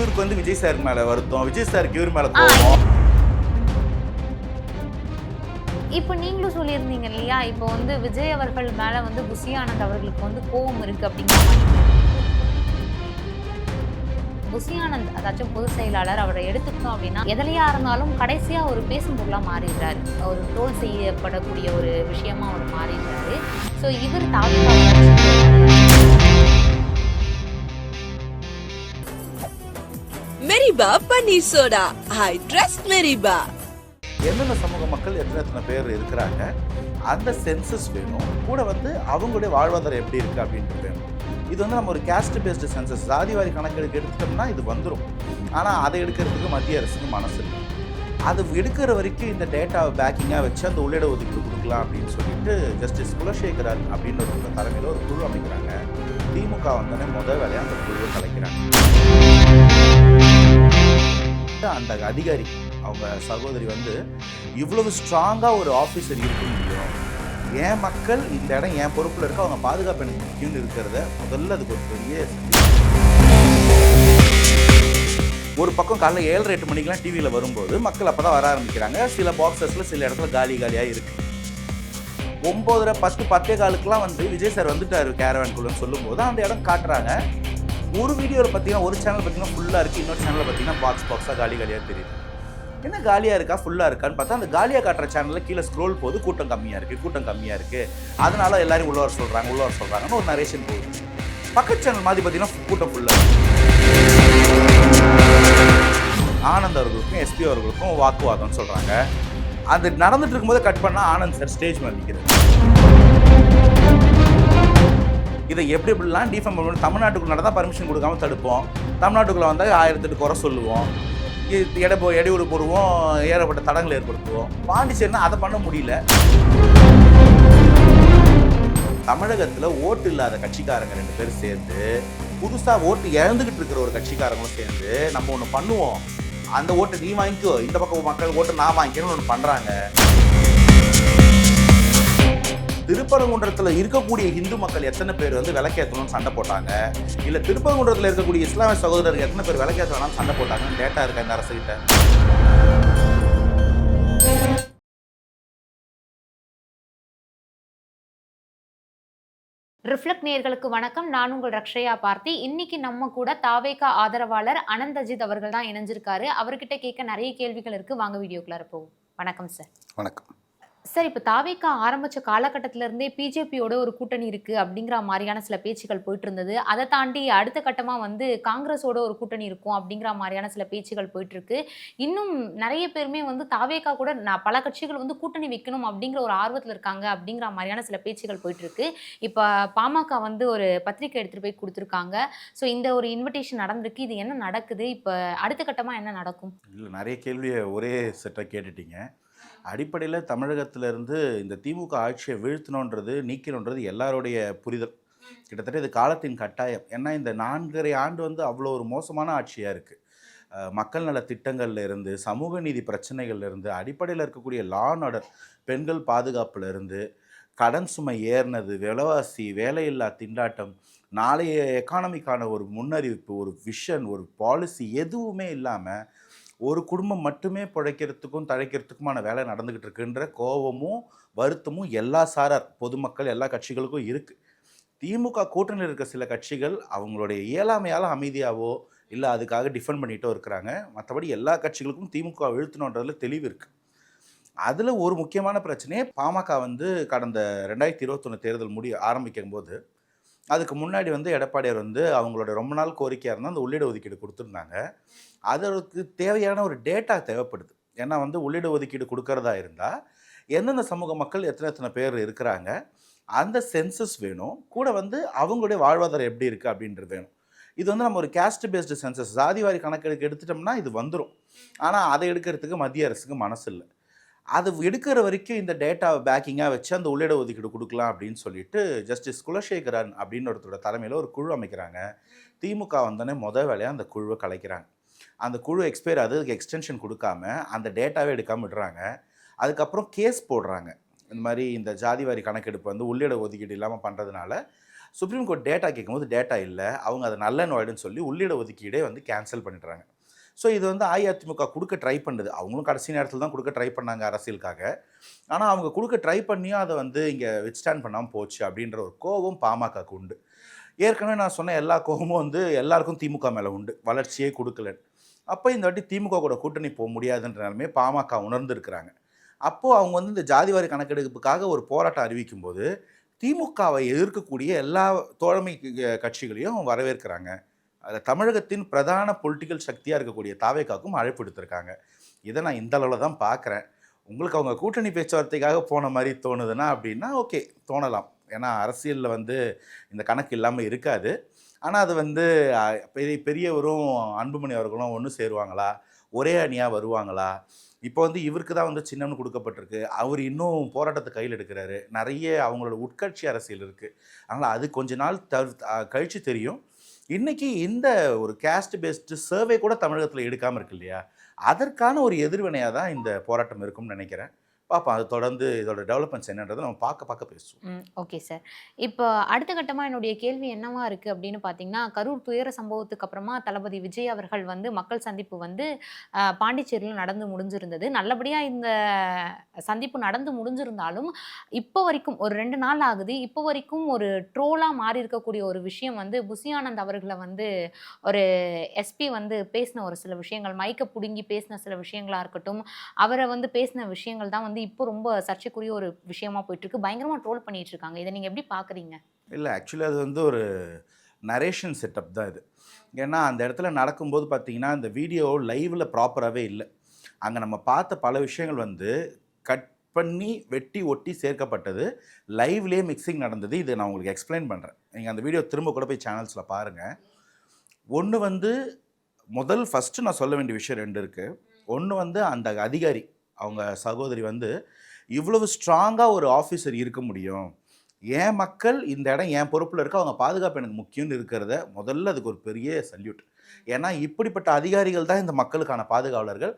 இவருக்கு வந்து விஜய் சார் மேல வருத்தம். விஜய் சாருக்கு இவர் மேல கோவம். இப்போ நீங்களும் சொல்லியிருந்தீங்க இல்லையா? இப்போ வந்து விஜய் அவர்கள் மேல வந்து புசி ஆனந்த் அவர்களுக்கு வந்து கோபம் இருக்கு அப்படிங்கிற புசி ஆனந்த் அதாச்சும் பொதுச் செயலாளர் அவரை எடுத்துக்கிட்டோம் அப்படின்னா எதிலையா இருந்தாலும் கடைசியா ஒரு பேசும் பொருளா மாறிடுறாரு. ஒரு ட்ரோல் செய்யப்படக்கூடிய ஒரு விஷயமா அவர் மாறிடுறாரு. ஸோ இவர் தாவிகா மெரிபா பன்னீர் சோடா. I trust மெரிபா. என்னென்ன சமூக மக்கள் எத்தனை எத்தனை பேர் இருக்கிறாங்க அந்த சென்சஸ் வேணும். கூட வந்து அவங்களுடைய வாழ்வாதாரம் எப்படி இருக்கு அப்படின்றது வேணும். இது வந்து நம்ம ஒரு கேஸ்ட் பேஸ்டு சென்சஸ் ஜாதிவாரி கணக்கெடுக்க எடுத்துட்டோம்னா இது வந்துடும் ஆனால் அதை எடுக்கிறதுக்கு மத்திய அரசுக்கு மனசு அது எடுக்கிற வரைக்கும் இந்த டேட்டாவை பேக்கிங்காக வச்சு அந்த உள்ளிட ஒதுக்கீடு கொடுக்கலாம் அப்படின்னு சொல்லிட்டு ஜஸ்டிஸ் குலசேகரன் அப்படின்னு ஒரு தலைமையில் ஒரு குழு அமைக்கிறாங்க. திமுக வந்தோடனே முதல் வேலையாக அந்த குழுவை கலைக்கிறாங்க. அந்த அதிகாரி அவங்க சகோதரி வந்து இவ்வளவு ஸ்ட்ராங்காக ஒரு ஆஃபீஸர் இருக்க முடியும். என் மக்கள் இந்த இடம் என் பொறுப்பில் இருக்க அவங்க பாதுகாப்பு எனக்கு முக்கியம்னு இருக்கிறத முதல்ல அதுக்கு ஒரு பெரிய ஒரு பக்கம் காலைல ஏழரை எட்டு மணிக்கெலாம் டிவியில் வரும்போது மக்கள் அப்போ தான் வர ஆரம்பிக்கிறாங்க. சில பாக்ஸஸில் சில இடத்துல காலி காலியாக இருக்குது ஒம்போதரை பத்து பத்தே காலுக்கெலாம் வந்து விஜய் சார் வந்துட்டார் கேரவன் குழுன்னு சொல்லும்போது அந்த இடம் காட்டுறாங்க. ஒரு வீடியோவில் பார்த்தீங்கன்னா ஒரு சேனல் பார்த்தீங்கன்னா ஃபுல்லாக இருக்குது இன்னொரு சேனலில் பார்த்தீங்கன்னா பாக்ஸ் பாக்ஸாக காலி காலியாக தெரியுது. என்ன காலியாக இருக்கா? ஃபுல்லாக இருக்கான்னு பார்த்தா அந்த காலியாக காட்டுற சேனலில் கீழே ஸ்க்ரோல் போது கூட்டம் கம்மியாக இருக்குது கூட்டம் கம்மியாக இருக்குது அதனால எல்லாரும் உள்ள வர சொல்கிறாங்க உள்ள வர சொல்கிறாங்கன்னு ஒரு நரேஷன் போகுது. பக்கத்து சேனல் மாதிரி பார்த்தீங்கன்னா கூட்டம் ஃபுல்லாக ஆனந்த் அவர்களுக்கும் எஸ்பி அவர்களுக்கும் வாக்குவாதம்னு சொல்கிறாங்க அது நடந்துட்டு இருக்கும்போது கட் பண்ணால் ஆனந்த் சார் ஸ்டேஜ் மேலே நிற்கிறது இதை எப்படி எப்படிலாம் டிஃபார்ம் பண்ணணும் தமிழ்நாட்டுக்குள்ள நடந்தால் பர்மிஷன் கொடுக்காம தடுப்போம். தமிழ்நாட்டுக்குள்ளே வந்தால் ஆயிரத்தெட்டு குறை சொல்லுவோம். எடை போ- இடையூறு போடுவோம் ஏறப்பட்ட தடங்களை ஏற்படுத்துவோம். பாண்டிச்சேரினா அதை பண்ண முடியல. தமிழகத்தில் ஓட்டு இல்லாத கட்சிக்காரங்க ரெண்டு பேரும் சேர்ந்து புதுசாக ஓட்டு இழந்துகிட்டு இருக்கிற ஒரு கட்சிக்காரங்களும் சேர்ந்து நம்ம ஒன்று பண்ணுவோம். அந்த ஓட்டை நீ வாங்கிக்கோ இந்த பக்கம் மக்கள் ஓட்டை நான் வாங்கிக்கணும்னு ஒன்று பண்ணுறாங்க திருப்பரங்குன்றத்தில் இருக்கக்கூடிய இந்து மக்கள் எத்தனை பேர் வந்து விளக்கேற்றணும்னு சண்டை போட்டாங்க? இல்லை திருப்பரங்குன்றத்தில் இருக்கக்கூடிய இஸ்லாமிய சகோதரர்கள் எத்தனை பேர் விளக்கேற்ற வேணாம்னு சண்டை போட்டாங்கன்னு டேட்டா இருக்கா இந்த அரசுகிட்ட ரிஃப்ளெக்ட் நேயர்களுக்கு வணக்கம். நான் உங்கள் ரக்ஷயா பார்த்தி. இன்னைக்கு நம்ம கூட தாவேகா ஆதரவாளர் அனந்த் அஜித் அவர்கள் தான் இணைஞ்சிருக்காரு. அவர்கிட்ட கேட்க நிறைய கேள்விகள் இருக்கு. வாங்க வீடியோக்குள்ளார போவோம். வணக்கம் சார் வணக்கம். சார் இப்போ தாவேகா ஆரம்பிச்ச காலகட்டத்திலேருந்தே பிஜேபியோட ஒரு கூட்டணி இருக்குது அப்படிங்கிற மாதிரியான சில பேச்சுகள் போயிட்டு இருந்தது அதை தாண்டி அடுத்த கட்டமாக வந்து காங்கிரஸோட ஒரு கூட்டணி இருக்கும் அப்படிங்கிற மாதிரியான சில பேச்சுகள் போயிட்டுருக்கு. இன்னும் நிறைய பேருமே வந்து தாவேகா கூட நான் பல கட்சிகள் வந்து கூட்டணி வைக்கணும் அப்படிங்கிற ஒரு ஆர்வத்தில் இருக்காங்க அப்படிங்கிற மாதிரியான சில பேச்சுகள் போயிட்டுருக்கு. இப்போ பாமக வந்து ஒரு பத்திரிக்கை எடுத்துகிட்டு போய் கொடுத்துருக்காங்க. ஸோ இந்த ஒரு இன்விடேஷன் நடந்திருக்கு. இது என்ன நடக்குது? இப்போ அடுத்த கட்டமாக என்ன நடக்கும்? இல்லை நிறைய கேள்வியை ஒரே செட்டாக கேட்டுட்டீங்க. அடிப்படையில் தமிழகத்திலிருந்து இந்த திமுக ஆட்சியை வீழ்த்தணுன்றது நீக்கணுன்றது எல்லாருடைய புரிதல். கிட்டத்தட்ட இது காலத்தின் கட்டாயம். ஏன்னா இந்த நான்கரை ஆண்டு வந்து அவ்வளோ ஒரு மோசமான ஆட்சியாக இருக்குது மக்கள் நல திட்டங்கள்ல இருந்து சமூக நீதி பிரச்சனைகள்ல இருந்து அடிப்படையில் இருக்கக்கூடிய லா ஆர்டர் பெண்கள் பாதுகாப்புல இருந்து கடன் சுமை ஏறினது விலைவாசி வேலையில்லா திண்டாட்டம் நாளைய எக்கானமிக்கான ஒரு முன்னறிவிப்பு ஒரு விஷன் ஒரு பாலிசி எதுவுமே இல்லாமல் ஒரு குடும்பம் மட்டுமே பிழைக்கிறதுக்கும் தழைக்கிறதுக்குமான வேலை நடந்துக்கிட்டு இருக்குன்ற கோபமும் வருத்தமும் எல்லா சாரார் பொதுமக்கள் எல்லா கட்சிகளுக்கும் இருக்குது திமுக கூட்டணியில் இருக்க சில கட்சிகள் அவங்களுடைய இயலாமையால் அமைதியாவோ இல்லை அதுக்காக டிஃபெண்ட் பண்ணிட்டோ இருக்கிறாங்க. மற்றபடி எல்லா கட்சிகளுக்கும் திமுக எழுத்தணுன்றதில் தெளிவு இருக்குது அதில் ஒரு முக்கியமான பிரச்சனையே பாமக வந்து கடந்த ரெண்டாயிரத்தி இருபத்தொன்று தேர்தல் முடி ஆரம்பிக்கும் போது அதுக்கு முன்னாடி வந்து எடப்பாடியார் வந்து அவங்களோட ரொம்ப நாள் கோரிக்கையாக இருந்தால் அந்த உள்ளிட ஒதுக்கீடு கொடுத்துருந்தாங்க. அதற்கு தேவையான ஒரு டேட்டா தேவைப்படுது. ஏன்னா வந்து உள்ளிட ஒதுக்கீடு கொடுக்கறதா இருந்தால் எந்தெந்த சமூக மக்கள் எத்தனை எத்தனை பேர் இருக்கிறாங்க அந்த சென்சஸ் வேணும். கூட வந்து அவங்களுடைய வாழ்வாதாரம் எப்படி இருக்குது அப்படின்றது வேணும். இது வந்து நம்ம ஒரு கேஸ்ட் பேஸ்டு சென்சஸ் ஜாதிவாரி கணக்கெடுக்க எடுத்துட்டோம்னா இது வந்துடும் ஆனால் அதை எடுக்கிறதுக்கு மத்திய அரசுக்கு மனசு இல்லை அது எடுக்கிற வரைக்கும் இந்த டேட்டாவை பேக்கிங்காக வச்சு அந்த உள்ளிட ஒதுக்கீடு கொடுக்கலாம் அப்படின்னு சொல்லிட்டு ஜஸ்டிஸ் குலசேகரன் அப்படின்னு ஒருத்தரோட தலைமையில் ஒரு குழு அமைக்கிறாங்க. திமுக வந்தோடனே முதல் வேலையாக அந்த குழுவை கலைக்கிறாங்க. அந்த குழு எக்ஸ்பயர் ஆகுது அதுக்கு எக்ஸ்டென்ஷன் கொடுக்காம அந்த டேட்டாவே எடுக்காமல் விடுறாங்க. அதுக்கப்புறம் கேஸ் போடுறாங்க. இந்த மாதிரி இந்த ஜாதிவாரி கணக்கெடுப்பு வந்து உள்ளிட ஒதுக்கீடு இல்லாமல் பண்ணுறதுனால சுப்ரீம் கோர்ட் டேட்டா கேட்கும்போது டேட்டா இல்லை. அவங்க அதை நல்ல நோய்டுன்னு சொல்லி உள்ளிட ஒதுக்கீடே வந்து கேன்சல் பண்ணிடுறாங்க. ஸோ இது வந்து அஇஅதிமுக கொடுக்க ட்ரை பண்ணுது. அவங்களும் கடைசி நேரத்தில் தான் கொடுக்க ட்ரை பண்ணாங்க அரசியலுக்காக. ஆனால் அவங்க கொடுக்க ட்ரை பண்ணியும் அதை வந்து இங்கே வித்ஸ்டாண்ட் பண்ணாமல் போச்சு அப்படின்ற ஒரு கோபம் பாமகக்கு உண்டு. ஏற்கனவே நான் சொன்ன எல்லா கோபமும் வந்து எல்லாருக்கும் திமுக மேலே உண்டு. வளர்ச்சியே கொடுக்கலன்னு. அப்போ இந்த வாட்டி திமுக கூட கூட்டணி போக முடியாதுன்ற நிலைமையை பாமக உணர்ந்துருக்கிறாங்க அப்போது அவங்க வந்து இந்த ஜாதிவாரி கணக்கெடுப்புக்காக ஒரு போராட்டம் அறிவிக்கும் போது திமுகவை எதிர்க்கக்கூடிய எல்லா தோழமை கட்சிகளையும் வரவேற்கிறாங்க. அதில் தமிழகத்தின் பிரதான பொலிட்டிக்கல் சக்தியாக இருக்கக்கூடிய தாவேக்காக்கும் அழைப்பு எடுத்திருக்காங்க இதை நான் இந்த அளவில் தான் பார்க்குறேன். உங்களுக்கு அவங்க கூட்டணி பேச்சுவார்த்தைக்காக போன மாதிரி தோணுதுன்னா அப்படின்னா ஓகே தோணலாம். ஏன்னா அரசியலில் வந்து இந்த கணக்கு இல்லாமல் இருக்காது. ஆனால் அது வந்து பெரிய பெரியவரும் அன்புமணி அவர்களும் ஒன்று சேருவாங்களா? ஒரே அணியாக வருவாங்களா? இப்போ வந்து இவருக்கு தான் வந்து சின்னம்னு கொடுக்கப்பட்டிருக்கு. அவர் இன்னும் போராட்டத்தை கையில் எடுக்கிறாரு. நிறைய அவங்களோட உட்கட்சி அரசியல் இருக்குது அதனால் அது கொஞ்ச நாள் தவிர கழித்து தெரியும். இன்றைக்கி இந்த ஒரு கேஸ்ட் பேஸ்டு சர்வே கூட தமிழகத்தில் எடுக்காமல் இருக்கு இல்லையா? அதற்கான ஒரு எதிர்வினையாக தான் இந்த போராட்டம் இருக்கும்னு நினைக்கிறேன். பார்ப்போம் அது தொடர்ந்து இதோட டெவலப்மெண்ட்ஸ் என்னன்றதை நம்ம பார்க்க பார்க்க பேசுவோம். ஓகே சார் இப்போ அடுத்த கட்டமாக என்னுடைய கேள்வி என்னவா இருக்குது அப்படின்னு பார்த்தீங்கன்னா கரூர் துயர சம்பவத்துக்கு அப்புறமா தளபதி விஜய் அவர்கள் வந்து மக்கள் சந்திப்பு வந்து பாண்டிச்சேரியில் நடந்து முடிஞ்சிருந்தது. நல்லபடியாக இந்த சந்திப்பு நடந்து முடிஞ்சிருந்தாலும் இப்போ வரைக்கும் ஒரு ரெண்டு நாள் ஆகுது. இப்போ வரைக்கும் ஒரு ட்ரோலாக மாறி இருக்கக்கூடிய ஒரு விஷயம் வந்து புசியானந்த் அவர்களை வந்து ஒரு எஸ்பி வந்து பேசின ஒரு சில விஷயங்கள் மைக்கை பிடுங்கி பேசின சில விஷயங்களாக இருக்கட்டும் அவரை வந்து பேசின விஷயங்கள் தான் வந்து இப்போ ரொம்ப சர்ச்சைக்குரிய ஒரு விஷயமா போயிட்டு இருக்கு பயங்கரமா ட்ரோல் பண்ணிட்டு இருக்காங்க இதை நீங்க எப்படி பாக்குறீங்க? இல்லை ஆக்சுவலி அது வந்து ஒரு நரேஷன் செட்டப் தான் இது. ஏன்னா அந்த இடத்துல நடக்கும்போது பார்த்தீங்கன்னா இந்த வீடியோ லைவில் ப்ராப்பராகவே இல்லை. அங்கே நம்ம பார்த்த பல விஷயங்கள் வந்து கட் பண்ணி வெட்டி ஒட்டி சேர்க்கப்பட்டது. லைவ்லேயே மிக்சிங் நடந்தது. இதை நான் உங்களுக்கு எக்ஸ்பிளைன் பண்ணுறேன் நீங்கள் அந்த வீடியோ திரும்ப கூட போய் சேனல்ஸில் பாருங்கள் ஒன்று வந்து முதல் ஃபஸ்ட்டு நான் சொல்ல வேண்டிய விஷயம் ரெண்டு இருக்குது ஒன்று வந்து அந்த அதிகாரி அவங்க சகோதரி வந்து இவ்வளவு ஸ்ட்ராங்காக ஒரு ஆஃபீஸர் இருக்க முடியும். என் மக்கள் இந்த இடம் என் பொறுப்பில் இருக்க. அவங்க பாதுகாப்பு எனக்கு முக்கியம்னு இருக்கிறத முதல்ல அதுக்கு ஒரு பெரிய சல்யூட் ஏன்னா இப்படிப்பட்ட அதிகாரிகள் தான் இந்த மக்களுக்கான பாதுகாவலர்கள்.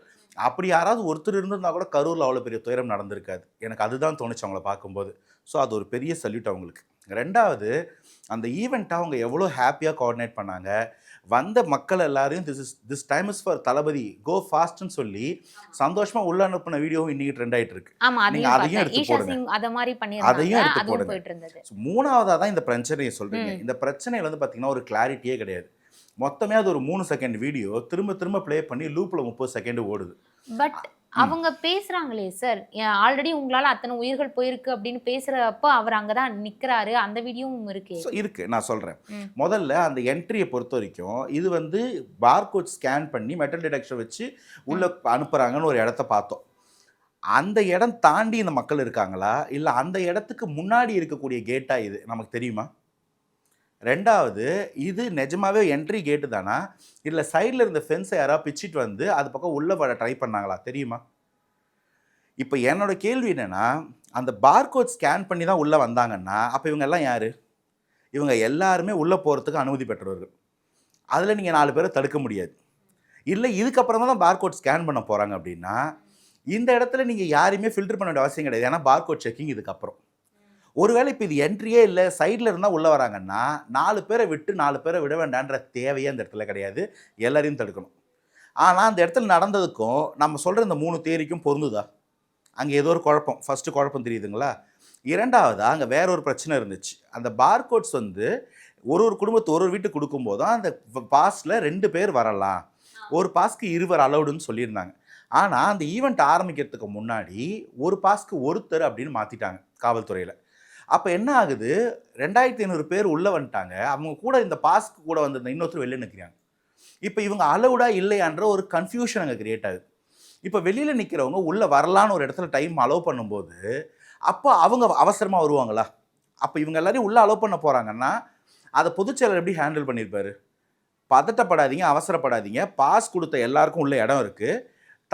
அப்படி யாராவது ஒருத்தர் இருந்திருந்தா கூட கரூரில் அவ்வளோ பெரிய துயரம் நடந்திருக்காது. எனக்கு அதுதான் தோணுச்சு அவங்கள பார்க்கும்போது. ஸோ அது ஒரு பெரிய சல்யூட் அவங்களுக்கு. ரெண்டாவது அந்த ஈவெண்ட்டை அவங்க எவ்வளோ ஹாப்பியாக கோஆர்டினேட் பண்ணாங்க? வந்த மக்கள் எல்லாரையும் this is this time is for Thalapathy go ஃபாஸ்ட்னு சொல்லி சந்தோஷமாக உள்ள அனுப்பின வீடியோவும் இன்னைக்கு ட்ரெண்ட் ஆயிட்டு இருக்கு. நீங்க அதையும் எடுத்து போடுங்க. சிங் அத மாதிரி அதையும் எடுத்து போடுங்க. மூணாவதா தான் இந்த பிரச்சனையை சொல்றீங்க. இந்த பிரச்சனையில வந்து பார்த்தீங்கன்னா ஒரு கிளாரிட்டியே கிடையாது. மொத்தமே அது ஒரு மூணு செகண்ட் வீடியோ திரும்ப திரும்ப ப்ளே பண்ணி லூப்பில் முப்பது செகண்ட் ஓடுது. பட் அவங்க பேசுறாங்களே சார். ஆல்ரெடி உங்களால அத்தனை உயிர்கள் போயிருக்கு அப்படின்னு பேசுறப்ப அவர் அங்கதான் நிக்கிறாரு. அந்த வீடியோவும் இருக்கே. இருக்கு. நான் சொல்றேன். முதல்ல அந்த என்ட்ரியை பொறுத்த வரைக்கும் இது வந்து பார்கோட் ஸ்கேன் பண்ணி மெட்டல் டிடெக்டர் வச்சு உள்ள அனுப்புறாங்கன்னு ஒரு இடத்த பார்த்தோம். அந்த இடம் தாண்டி இந்த மக்கள் இருக்காங்களா? இல்லை அந்த இடத்துக்கு முன்னாடி இருக்கக்கூடிய கேட்டா இது? நமக்கு தெரியுமா? ரெண்டாவது இது நிஜமாவே என்ட்ரி கேட்டு தானா? இல்லை சைடில் இருந்த ஃபென்ஸை யாராவது பிச்சுட்டு வந்து அது பக்கம் உள்ளே வர ட்ரை பண்ணாங்களா? தெரியுமா? இப்போ என்னோட கேள்வி என்னென்னா அந்த பார்கோட் ஸ்கேன் பண்ணி தான் உள்ளே வந்தாங்கன்னா அப்போ இவங்க எல்லாம் யார்? இவங்க எல்லாருமே உள்ளே போகிறதுக்கு அனுமதி பெற்றவர்கள். அதில் நீங்கள் நாலு பேரை தடுக்க முடியாது. இல்லை இதுக்கப்புறம் தான் பார்கோட் ஸ்கேன் பண்ண போகிறாங்க அப்படின்னா இந்த இடத்துல நீங்கள் யாரையுமே ஃபில்டர் பண்ண வேண்டிய அவசியம் கிடையாது. ஏன்னா பார்கோட் செக்கிங் இதுக்கப்புறம் ஒருவேளை இப்போ இது என்ட்ரியே இல்லை சைடில் இருந்தால் உள்ளே வராங்கன்னா நாலு பேரை விட்டு நாலு பேரை விட வேண்டான்ற தேவையே அந்த இடத்துல கிடையாது. எல்லாரையும் தடுக்கணும். ஆனால் அந்த இடத்துல நடந்ததுக்கும் நம்ம சொல்கிற இந்த மூணு தேரிக்கும் பொருந்துதா? அங்கே ஏதோ ஒரு குழப்பம். ஃபஸ்ட்டு குழப்பம் தெரியுதுங்களா? இரண்டாவதா அங்கே வேற ஒரு பிரச்சனை இருந்துச்சு. அந்த பார்கோட்ஸ் வந்து ஒரு ஒரு குடும்பத்து ஒரு ஒரு வீட்டுக்கு கொடுக்கும்போதும் அந்த பாஸில் ரெண்டு பேர் வரலாம். ஒரு பாஸ்க்கு இருவர் அலௌடுன்னு சொல்லியிருந்தாங்க. ஆனால் அந்த ஈவெண்ட் ஆரம்பிக்கிறதுக்கு முன்னாடி ஒரு பாஸ்க்கு ஒருத்தர் அப்படின்னு மாற்றிட்டாங்க காவல்துறையில். அப்போ என்ன ஆகுது? ரெண்டாயிரத்தி ஐநூறு பேர் உள்ளே வந்துட்டாங்க. அவங்க கூட இந்த பாஸ்க்கு கூட வந்திருந்த இன்னொருத்தர் வெளியில் நிற்கிறாங்க இப்போ இவங்க அலவுடா இல்லையான்ற ஒரு கன்ஃபியூஷன் அங்கே கிரியேட் ஆகுது. இப்போ வெளியில் நிற்கிறவங்க உள்ளே வரலான்னு ஒரு இடத்துல டைம் அலோவ் பண்ணும்போது அப்போ அவங்க அவசரமாக வருவாங்களா? அப்போ இவங்க எல்லாரையும் உள்ளே அலோவ் பண்ண போகிறாங்கன்னா அதை பொதுச்செயலர் எப்படி ஹேண்டில் பண்ணியிருப்பாரு? பதட்டப்படாதீங்க அவசரப்படாதீங்க. பாஸ் கொடுத்த எல்லாருக்கும் உள்ள இடம் இருக்குது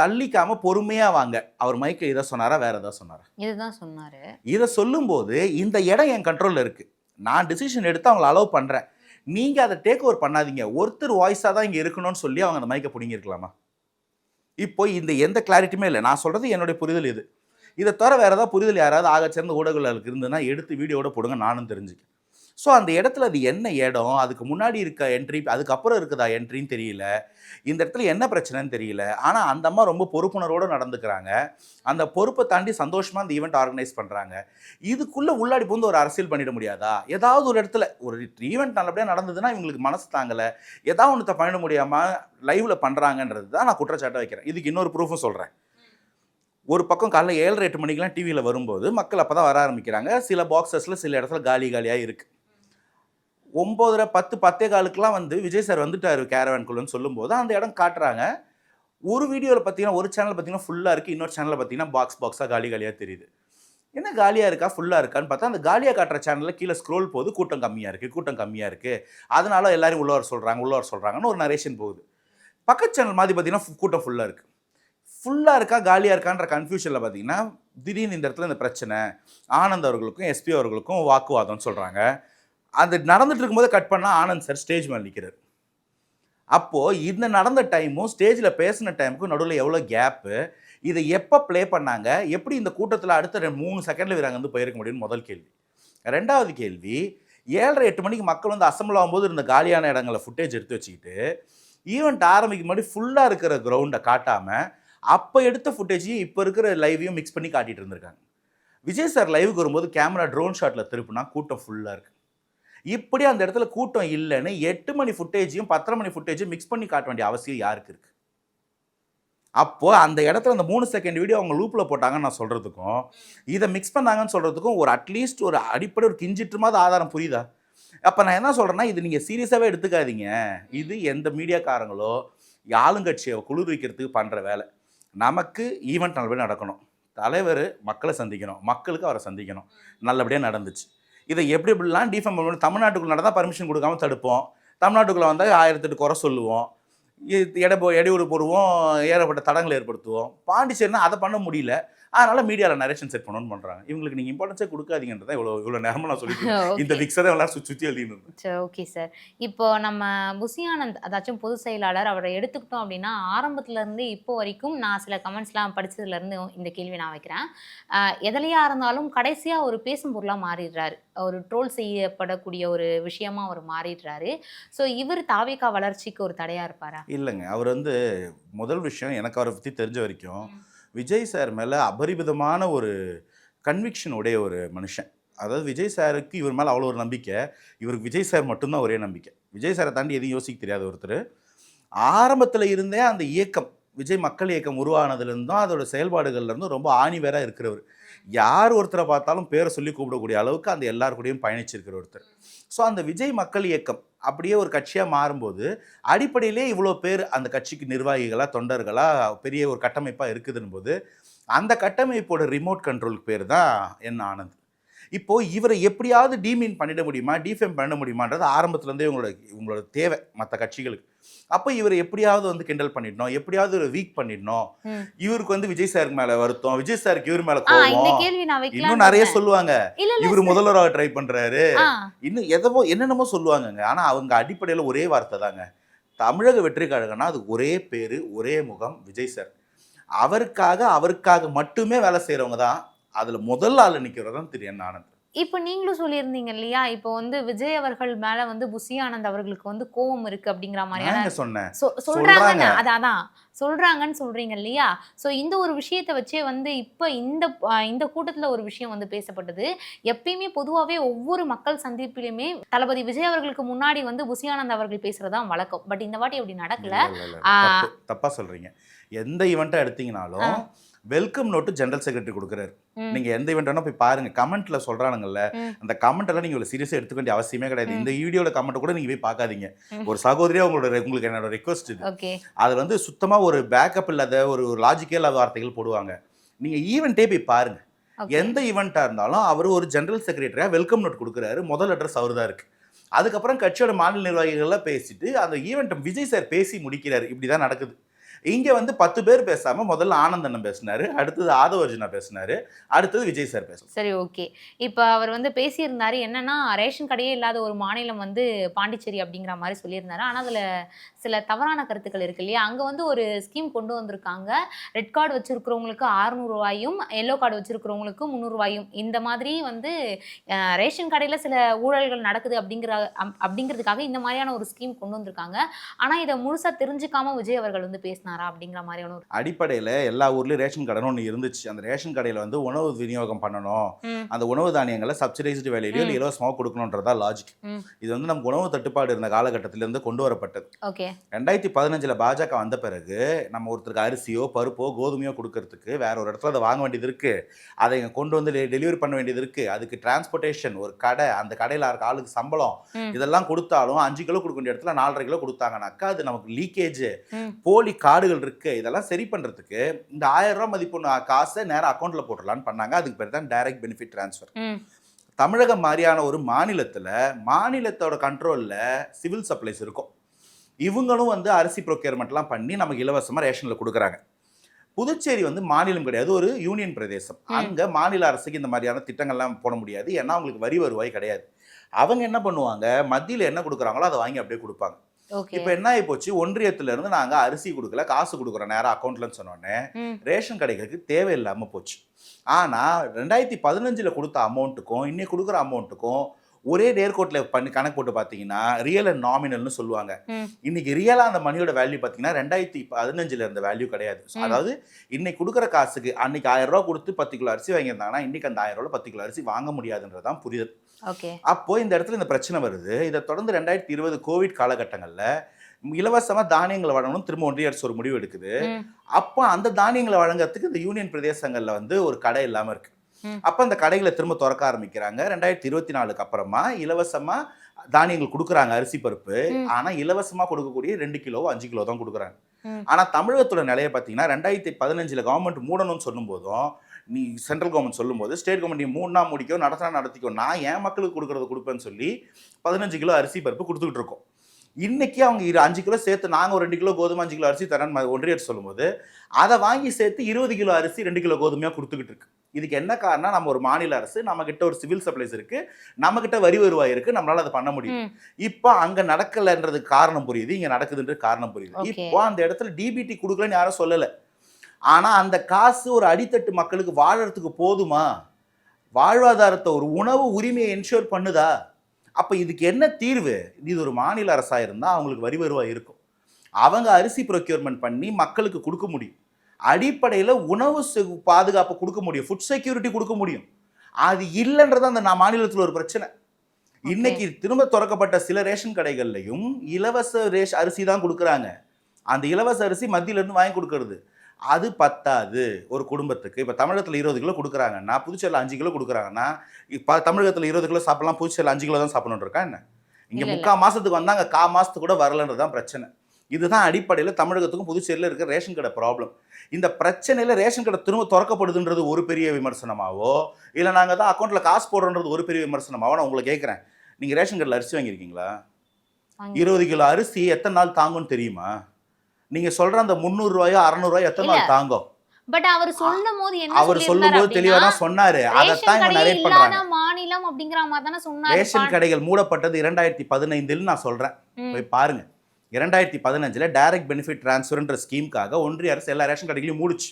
தள்ளிக்காம பொறுமையாக வாங்க. அவர் மைக்கில் இதை சொன்னாரா வேற ஏதாவது சொன்னாரா? இதுதான் சொன்னாரு. இதை சொல்லும்போது இந்த இடம் என் கண்ட்ரோலில் இருக்குது நான் டிசிஷன் எடுத்து அவங்கள அலோவ் பண்ணுறேன் நீங்கள் அதை டேக் ஓவர் பண்ணாதீங்க. ஒருத்தர் வாய்ஸாக தான் இங்கே இருக்கணும்னு சொல்லி அவங்க அந்த மைக்கை பிடிங்கிருக்கலாமா? இப்போ இந்த எந்த கிளாரிட்டியுமே இல்லை. நான் சொல்கிறது என்னுடைய புரிதல் இது. இதை தவிர வேறு ஏதாவது புரிதல் யாராவது ஆக சேர்ந்த ஊடகங்களுக்கு இருந்ததுன்னா எடுத்து வீடியோட போடுங்க. நானும் தெரிஞ்சுக்கேன் ஸோ அந்த இடத்துல அது என்ன இடம்? அதுக்கு முன்னாடி இருக்க என்ட்ரி அதுக்கப்புறம் இருக்குதா என்ட்ரின்னு தெரியல. இந்த இடத்துல என்ன பிரச்சனைன்னு தெரியல. ஆனால் அந்த அம்மா ரொம்ப பொறுப்புணர்வோடு நடந்துக்கிறாங்க. அந்த பொறுப்பை தாண்டி சந்தோஷமாக அந்த ஈவெண்ட் ஆர்கனைஸ் பண்ணுறாங்க இதுக்குள்ளே உள்ளாடி புகுந்து ஒரு அரசியல் பண்ணிட முடியாதா? ஏதாவது ஒரு இடத்துல ஒரு ஈவெண்ட் நல்லபடியாக நடந்ததுன்னா இவங்களுக்கு மனசு தாங்கலை. ஏதாவது ஒன்றத்தை பண்ணிட முடியாமல் லைவில் பண்ணுறாங்கன்றது தான் நான் குற்றச்சாட்டை வைக்கிறேன். இதுக்கு இன்னொரு ப்ரூஃபும் சொல்கிறேன் ஒரு பக்கம் காலைல ஏழரை எட்டு மணிக்கெலாம் டிவியில் வரும்போது மக்கள் அப்போ தான் வர ஆரம்பிக்கிறாங்க. சில பாக்ஸஸில் சில இடத்துல காலி காலியாக இருக்குது ஒம்போதரை பத்து பத்தே காலுக்கெலாம் வந்து விஜய் சார் வந்துட்டார் கேரவான்குள்ளன்னு சொல்லும்போது அந்த இடம் காட்டுறாங்க. ஒரு வீடியோவில் பார்த்தீங்கன்னா ஒரு சேனல் பார்த்தீங்கன்னா ஃபுல்லாக இருக்குது இன்னொரு சேனலில் பார்த்தீங்கன்னா பாக்ஸ் பாக்ஸாக காலி காலியாக தெரியுது. என்ன காலியாக இருக்கா ஃபுல்லாக இருக்கான்னு பார்த்தா அந்த காலியாக காட்டுற சேனலில் கீழே ஸ்க்ரோல் போகுது. கூட்டம் கம்மியாக இருக்குது கூட்டம் கம்மியாக இருக்குது அதனால எல்லாரும் உள்ளவர் சொல்கிறாங்க உள்ளவர் சொல்கிறாங்கன்னு ஒரு நரேஷன் போகுது. பக்கத்து சேனல் மாதிரி பார்த்தீங்கன்னா கூட்டம் ஃபுல்லாக இருக்குது ஃபுல்லாக இருக்கா காலியாக இருக்கான்ற கன்ஃபியூஷனில் பார்த்தீங்கன்னா திடீர்னு இந்த இடத்துல இந்த பிரச்சனை ஆனந்த் அவர்களுக்கும் எஸ்பி அவர்களுக்கும் வாக்குவாதம்னு சொல்கிறாங்க அது நடந்துட்டு இருக்கும்போது கட் பண்ணால் ஆனந்த் சார் ஸ்டேஜ் மேலே நிற்கிறார் அப்போது இந்த நடந்த டைமும் ஸ்டேஜில் பேசின டைமுக்கும் நடுவில் எவ்வளோ கேப்பு இதை எப்போ ப்ளே பண்ணாங்க? எப்படி இந்த கூட்டத்தில் அடுத்த ரெண்டு மூணு செகண்டில் இவங்க வந்து போயிருக்க முடியும்னு முதல் கேள்வி. ரெண்டாவது கேள்வி ஏழரை எட்டு மணிக்கு மக்கள் வந்து அசம்பிள் ஆகும்போது இருந்த காலியான இடங்களை ஃபுட்டேஜ் எடுத்து வச்சுக்கிட்டு ஈவெண்ட் ஆரம்பிக்கும் முன்னாடி ஃபுல்லாக இருக்கிற கிரவுண்டை காட்டாமல் அப்போ எடுத்த ஃபுட்டேஜையும் இப்போ இருக்கிற லைவையும் மிக்ஸ் பண்ணி காட்டிகிட்டு இருந்திருக்காங்க. விஜய் சார் லைவுக்கு வரும்போது கேமரா ட்ரோன் ஷாட்டில் திருப்புனா கூட்டம் ஃபுல்லாக இருக்குது இப்படி அந்த இடத்துல கூட்டம் இல்லைன்னு எட்டு மணி ஃபுட்டேஜையும் பத்தரை மணி ஃபுட்டேஜையும் மிக்ஸ் பண்ணி காட்ட வேண்டிய அவசியம் யாருக்கு இருக்கு? அப்போ அந்த இடத்துல அந்த மூணு செகண்ட் வீடியோ அவங்க லூப்பில் போட்டாங்கன்னு நான் சொல்கிறதுக்கும் இதை மிக்ஸ் பண்ணாங்கன்னு சொல்கிறதுக்கும் ஒரு அட்லீஸ்ட் ஒரு அடிப்படை ஒரு கிஞ்சிட்டுமாவது ஆதாரம் புரியுதா? அப்போ நான் என்ன சொல்கிறேன்னா இது நீங்கள் சீரியஸாகவே எடுத்துக்காதீங்க. இது எந்த மீடியாக்காரங்களோ ஆளுங்கட்சியை குளிர் வைக்கிறதுக்கு பண்ணுற வேலை. நமக்கு ஈவெண்ட் நல்லபடியாக நடக்கணும். தலைவர் மக்களை சந்திக்கணும். மக்களுக்கு அவரை சந்திக்கணும். நல்லபடியாக நடந்துச்சு. இதை எப்படி எப்படிலாம் டிஃபம் பண்ணணும்? தமிழ்நாட்டுக்குள்ள நடந்தால் பர்மிஷன் கொடுக்காம தடுப்போம். தமிழ்நாட்டுக்குள்ளே வந்தால் ஆயிரத்தெட்டு குறை சொல்லுவோம். இ- எடை போ- இடையூறு போடுவோம். ஏறப்பட்ட தடங்கள் ஏற்படுத்துவோம். பாண்டிச்சேரினா அதை பண்ண முடியல. அதனால மீடியாவில் நரேஷன் செட் பண்ணணும்னு பண்ணுறாங்க இவங்களுக்கு நீங்கள் இம்பார்ட்டன்ஸே கொடுக்காதீங்கன்றதை இவ்வளோ இவ்வளோ நேரமாக நான் சொல்லிட்டு இந்த விக்ஸை தான் எல்லாரும் சுற்றி சுற்றி எழுதினு சரி ஓகே சார் இப்போ நம்ம புசி ஆனந்த் அதாச்சும் பொதுச் செயலாளர் அவரை எடுத்துக்கிட்டோம் அப்படின்னா ஆரம்பத்துல இருந்து இப்போ வரைக்கும் நான் சில கமெண்ட்ஸ்லாம் படிச்சதுல இருந்து இந்த கேள்வி நான் வைக்கிறேன். ஆஹ் எதுலையா இருந்தாலும் கடைசியா ஒரு பேசும் பொருளா மாறிடுறாரு. ஒரு ட்ரோல் செய்யப்படக்கூடிய ஒரு விஷயமா அவர் மாறிடுறாரு. ஸோ இவர் தாவேக்கா வளர்ச்சிக்கு ஒரு தடையா இருப்பாரா? இல்லைங்க. அவர் வந்து முதல் விஷயம் எனக்கு அவரை பற்றி தெரிஞ்ச வரைக்கும் விஜய் சார் மேலே அபரிமிதமான ஒரு கன்விக்ஷன் உடைய ஒரு மனுஷன். அதாவது விஜய் சாருக்கு இவர் மேலே அவ்வளோ ஒரு நம்பிக்கை இவருக்கு விஜய் சார் மட்டும்தான் ஒரே நம்பிக்கை. விஜய் சாரை தாண்டி எதையும் யோசிக்க தெரியாத ஒருத்தர். ஆரம்பத்தில் இருந்தே அந்த இயக்கம் விஜய் மக்கள் இயக்கம் உருவானதுலேருந்தும் அதோட செயல்பாடுகள்லேருந்தும் ரொம்ப ஆணிவேராக இருக்கிறவர். யார் ஒருத்தரை பார்த்தாலும் பேரை சொல்லி கூப்பிடக்கூடிய அளவுக்கு அந்த எல்லார் கூடயும் பயணிச்சிருக்கிற ஒருத்தர். ஸோ அந்த விஜய் மக்கள் இயக்கம் அப்படியே ஒரு கட்சியாக மாறும்போது அடிப்படையிலே இவ்வளோ பேர் அந்த கட்சிக்கு நிர்வாகிகளாக தொண்டர்களாக பெரிய ஒரு கட்டமைப்பாக இருக்குதுன்னு போது அந்த கட்டமைப்போட ரிமோட் கண்ட்ரோலுக்கு பேர் தான் என் ஆனந்த். இப்போது இவரை எப்படியாவது டீமீன் பண்ணிட முடியுமா டிஃபேம் பண்ண முடியுமான்றது ஆரம்பத்துலேருந்தே இவங்களோட இவங்களோட தேவை மற்ற கட்சிகளுக்கு. அப்போ இவரை எப்படியாவது வந்து கிண்டல் பண்ணிடணும் எப்படியாவது ஒரு வீக் பண்ணிடணும். இவருக்கு வந்து விஜய் சாருக்கு மேலே வருத்தம் விஜய் சாருக்கு இவர் மேலே கோவம் இன்னும் நிறைய சொல்லுவாங்க. இவர் முதல்வராக ட்ரை பண்றாரு. இன்னும் எதவோ என்னென்னமோ சொல்லுவாங்கங்க. ஆனா அவங்க அடிப்படையில ஒரே வார்த்தை தாங்க. தமிழக வெற்றி கழகம்னா அது ஒரே பேரு ஒரே முகம் விஜய் சார் அவருக்காக அவருக்காக மட்டுமே வேலை செய்றவங்க தான் அதுல முதல் ஆள் நிக்கிறவர் தான் திரு என் ஆனந்த். இப்போ நீங்களும் சொல்லியிருந்தீங்க இல்லையா? இப்போ வந்து விஜய் அவர்கள் மேல வந்து புசி ஆனந்த் அவர்களுக்கு வந்து கோபம் இருக்கு அப்படிங்கிற மாதிரியான சொன்னேன். சொல்றாங்க. அதான் சொல்றாங்கன்னு சொல்றீங்க இல்லையா? சோ இந்த ஒரு விஷயத்தை வச்சே வந்து இப்ப இந்த இந்த கூட்டத்துல ஒரு விஷயம் வந்து பேசப்பட்டது. எப்பயுமே பொதுவாவே ஒவ்வொரு மக்கள் சந்திப்பிலுமே தளபதி விஜய் அவர்களுக்கு முன்னாடி வந்து புசியானந்த் அவர்கள் பேசுறதா வழக்கம். பட் இந்த வாட்டி அப்படி நடக்கல. தப்பு, சொல்றீங்க. எந்த ஈவெண்ட்டை எடுத்தீங்கனாலும் வெல்கம் நோட்டு ஜெனரல் செக்ரட்டரி கொடுக்குறாரு. நீங்க எந்த ஈவெண்ட் வேணா போய் பாருங்க. கமெண்ட்ல சொல்றானுங்கல்ல. அந்த கமெண்ட் எல்லாம் நீங்க இவ்வளவு சீரியஸா எடுத்துக்க வேண்டிய அவசியமே கிடையாது. இந்த வீடியோட கமெண்ட் கூட நீங்க போய் பார்க்காதீங்க. ஒரு சகோதரியா உங்களோட உங்களுக்கு என்னோட ரெக்வஸ்ட் இது. அதில் வந்து சுத்தமாக ஒரு பேக்கப் இல்லாத ஒரு லாஜிக்கே இல்லாத வார்த்தைகள் போடுவாங்க. நீங்கள் ஈவெண்ட்டே போய் பாருங்க. எந்த ஈவெண்ட்டாக இருந்தாலும் அவர் ஒரு ஜெனரல் செக்ரட்டரியாக வெல்கம் நோட் கொடுக்குறாரு. முதல் அட்ரஸ் அவர் தான் இருக்குது அதுக்கப்புறம் கட்சியோட மாநில நிர்வாகிகள்லாம் பேசிட்டு அந்த ஈவெண்ட்டை விஜய் சார் பேசி முடிக்கிறாரு. இப்படி தான் நடக்குது. இங்கே வந்து பத்து பேர் பேசாமல் முதல்ல ஆனந்தண்ணன் பேசினாரு அடுத்தது ஆதவர்ஜுனா பேசினாரு அடுத்தது விஜய் சார் பேசுனாரு. சரி ஓகே. இப்போ அவர் வந்து பேசியிருந்தாரு என்னன்னா ரேஷன் கடையே இல்லாத ஒரு மாநிலம் வந்து பாண்டிச்சேரி அப்படிங்கிற மாதிரி சொல்லியிருந்தாரு. ஆனால் அதில் சில தவறான கருத்துக்கள் இருக்கு இல்லையா? அங்கே வந்து ஒரு ஸ்கீம் கொண்டு வந்திருக்காங்க. ரெட் கார்டு வச்சுருக்கிறவங்களுக்கு ஆறுநூறுவாயும் எல்லோ கார்டு வச்சுருக்கிறவங்களுக்கு முந்நூறுரூவாயும் இந்த மாதிரி வந்து ரேஷன் கடையில் சில ஊழல்கள் நடக்குது அப்படிங்கிற அப்படிங்கிறதுக்காக இந்த மாதிரியான ஒரு ஸ்கீம் கொண்டு வந்திருக்காங்க. ஆனால் இதை முழுசாக தெரிஞ்சுக்காமல் விஜய் அவர்கள் வந்து பேசினார்? அப்படிங்கிற மாதிரியான ஒரு அடிப்படையில் எல்லா ஊர்லேயும் ரேஷன் கடைன்னு ஒன்று இருந்துச்சு. அந்த ரேஷன் கடையில் வந்து உணவு விநியோகம் பண்ணணும். அந்த உணவு தானியங்களை சப்சிடைஸ்டு விலையிலையோ இல்லை இலவசமாக கொடுக்கணுன்றதா லாஜிக். இது வந்து நமக்கு உணவு தட்டுப்பாடு இருந்த காலகட்டத்திலேருந்து கொண்டு வரப்பட்டது. ஓகே. ரெண்டாயிரத்தி பதினஞ்சில் பாஜக வந்த பிறகு நம்ம ஒருத்தருக்கு அரிசியோ பருப்போ கோதுமையோ கொடுக்கறதுக்கு வேற ஒரு இடத்துல அதை வாங்க வேண்டியது இருக்கு. அதை இங்கே கொண்டு வந்து டெலிவரி பண்ண வேண்டியது இருக்கு. அதுக்கு டிரான்ஸ்போர்ட்டேஷன் ஒரு கடை அந்த கடையில் இருக்க ஆளுக்கு சம்பளம். இதெல்லாம் கொடுத்தாலும் அஞ்சு கிலோ கொடுக்க வேண்டிய இடத்துல நாலரை கிலோ கொடுத்தாங்கனாக்கா அது நமக்கு லீக்கேஜ். போலி கார்டுகள் இருக்கு இதெல்லாம் சரி பண்றதுக்கு இந்த ஆயிரம் ரூபாய் மதிப்புள்ள காசை நேரா அக்கௌண்ட்ல போட்டுடலான்னு பண்ணாங்க. அதுக்கு பேர் தான் டைரக்ட் பெனிஃபிட் ட்ரான்ஸ்ஃபர் தமிழகம் மாதிரியான ஒரு மாநிலத்தில் மாநிலத்தோட கண்ட்ரோலில் சிவில் சப்ளைஸ் இருக்கும். இவங்களும் வந்து அரிசி ப்ரொக்யூர்மெண்ட்லாம் பண்ணி நமக்கு இலவசமாக ரேஷனில் கொடுக்குறாங்க. புதுச்சேரி வந்து மாநிலம் கிடையாது ஒரு யூனியன் பிரதேசம். அங்கே மாநில அரசுக்கு இந்த மாதிரியான திட்டங்கள்லாம் போட முடியாது. ஏன்னா அவங்களுக்கு வரி வருவாய் கிடையாது. அவங்க என்ன பண்ணுவாங்க? மத்தியில் என்ன கொடுக்குறாங்களோ அதை வாங்கி அப்படியே கொடுப்பாங்க. இப்போ என்ன ஆகி போச்சு? ஒன்றியத்துல இருந்து நாங்கள் அரிசி கொடுக்கல காசு கொடுக்குறோம் நேரம் அக்கௌண்ட்லன்னு சொன்னோடனே ரேஷன் கடைகளுக்கு தேவையில்லாமல் போச்சு. ஆனால் ரெண்டாயிரத்தி பதினஞ்சில் கொடுத்த அமௌண்ட்டுக்கும் இன்னைக்கு கொடுக்குற அமௌண்ட்டுக்கும் ஒரே நேர்கோட்டில் பண்ணி கணக்கு போட்டு பார்த்தீங்கன்னா ரியல் அண்ட் நாமினல்னு சொல்லுவாங்க. இன்னைக்கு ரியலாக அந்த மணியோட வேல்யூ பார்த்தீங்கன்னா ரெண்டாயிரத்தி பதினஞ்சில் இருந்த வேல்யூ கிடையாது. அதாவது இன்னைக்கு கொடுக்குற காசுக்கு அன்னைக்கு ஆயிரம் ரூபா கொடுத்து பத்து கிலோ அரிசி வாங்கியிருந்தாங்கன்னா இன்னைக்கு அந்த ஆயிரம் ரூபாய் பத்து கிலோ அரிசி வாங்க முடியாதுன்றதான் புரியுது அப்போ இந்த இடத்துல இந்த பிரச்சனை வருது. இதை தொடர்ந்து ரெண்டாயிரத்தி இருபது கோவிட் காலகட்டங்களில் இலவசமாக தானியங்களை வழங்கணும் திரும்ப ஒன்றிய அரசு ஒரு முடிவு எடுக்குது. அப்போ அந்த தானியங்களை வழங்குறதுக்கு இந்த யூனியன் பிரதேசங்களில் வந்து ஒரு கடை இல்லாமல் இருக்கு. அப்போ அந்த கடைகளை திரும்ப திறக்க ஆரம்பிக்கிறாங்க. ரெண்டாயிரத்தி இருபத்தி நாலுக்கு அப்புறமா இலவசமாக தானியங்கள் கொடுக்குறாங்க அரிசி பருப்பு. ம். ஆனால் இலவசமாக கொடுக்கக்கூடிய ரெண்டு கிலோ அஞ்சு கிலோ தான் கொடுக்குறாங்க. ம். ஆனால் தமிழகத்தோட நிலையை பார்த்தீங்கன்னா ரெண்டாயிரத்தி பதினஞ்சில் கவர்மெண்ட் மூடணும்னு சொல்லும்போதும் நீ சென்ட்ரல் கவர்மெண்ட் சொல்லும்போது ஸ்டேட் கவர்மெண்ட் நீ மூணா முடிக்கோ நடத்தினா நடத்திக்கோ நான் என் மக்களுக்கு கொடுக்கறத கொடுப்பேன்னு சொல்லி பதினஞ்சு கிலோ அரிசி பருப்பு கொடுத்துக்கிட்டு இருக்கோம். இன்னைக்கு அவங்க இரு அஞ்சு கிலோ சேர்த்து நாங்கள் ஒரு ரெண்டு கிலோ கோதுமை அஞ்சு கிலோ அரிசி தரேன்னு ஒன்றிய சொல்லும்போது அதை வாங்கி சேர்த்து இருபது கிலோ அரிசி ரெண்டு கிலோ கோதுமையாக கொடுத்துக்கிட்டு இருக்கு. இதுக்கு என்ன காரணம் நம்ம ஒரு மாநில அரசு நம்ம கிட்ட ஒரு சிவில் சப்ளைஸ் இருக்கு நம்ம கிட்ட வரி வருவாய் இருக்கு நம்மளால அதை பண்ண முடியும் இப்போ அங்க நடக்கலன்றதுக்கு காரணம் புரியுது இங்க நடக்குதுன்றது காரணம் புரியுது. இப்போ அந்த இடத்துல டிபிடி கொடுக்கலன்னு யாரும் சொல்லல. ஆனா அந்த காசு ஒரு அடித்தட்டு மக்களுக்கு வாழறதுக்கு போதுமா? வாழ்வாதாரத்தை ஒரு உணவு உரிமையை என்ஷூர் பண்ணுதா? அப்ப இதுக்கு என்ன தீர்வு? இது ஒரு மாநில அரசா இருந்தா அவங்களுக்கு வரி வருவாய் இருக்கும். அவங்க அரிசி ப்ரொக்யூர்மெண்ட் பண்ணி மக்களுக்கு கொடுக்க முடியும். அடிப்படையில் உணவு பாதுகாப்பு கொடுக்க முடியும். ஃபுட் செக்யூரிட்டி கொடுக்க முடியும். அது இல்லைன்றது அந்த நான் மாநிலத்தில் ஒரு பிரச்சனை. இன்னைக்கு திரும்ப திறக்கப்பட்ட சில ரேஷன் கடைகள்லையும் இலவச ரேஷ் அரிசி தான் கொடுக்குறாங்க. அந்த இலவச அரிசி மத்தியில இருந்து வாங்கி கொடுக்கறது. அது பத்தாது. ஒரு குடும்பத்துக்கு. இப்போ தமிழகத்தில் இருபது கிலோ கொடுக்குறாங்கன்னா புதுச்சேரியில் அஞ்சு கிலோ கொடுக்குறாங்கன்னா இப்போ தமிழகத்தில் இருபது கிலோ சாப்பிடலாம் புதுச்சேரியில் அஞ்சு கிலோ தான் சாப்பிடணும் இருக்கா என்ன? இங்கே. முக்கால் மாசத்துக்கு வந்தாங்க கா மாசத்துக்கு கூட வரலன்றது தான் பிரச்சனை. இதுதான் அடிப்படையில் தமிழகத்துக்கும் புதுச்சேரியில் இருக்கிற ரேஷன் கடை ப்ராப்ளம் இந்த பிரச்சனையில் ரேஷன் கடை திரும்ப திறக்கப்படுதுன்றது ஒரு பெரிய விமர்சனமாவோ இல்லை நாங்கள் தான் அக்கௌண்ட்டில் காசு போடுறோன்றது ஒரு பெரிய விமர்சனமாவோ நான் உங்களை கேட்குறேன். நீங்கள் ரேஷன் கடையில் அரிசி வாங்கியிருக்கீங்களா? வாங்கி- இருபது கிலோ அரிசி எத்தனை நாள் தாங்கும்னு தெரியுமா? நீங்கள் சொல்கிற அந்த முந்நூறுரூவாயோ அறநூறுவாயோ எத்தனை நாள் தாங்கும்? பட் அவர் சொல்லும் போது என்ன அவர் சொல்லும்போது தெளிவாக அப்படின்னா, தான் சொன்னாரு. அதைத்தான் இவங்க நரேட் பண்றாங்க. மாநிலம் அப்படிங்கிற மாதிரி தானே சொன்னாரு ரேஷன் கடைகள் மூடப்பட்டது இரண்டாயிரத்தி பதினைந்தில் நான் சொல்றேன். போய் பாருங்க. இரண்டாயிரத்தி பதினஞ்சில் டைரக்ட் பெனிஃபிட் டிரான்ஸ்ஃபர்ன்ற ஸ்கீமுக்காக ஒன்றிய அரசு எல்லா ரேஷன் கடைகளையும் மூடுச்சு.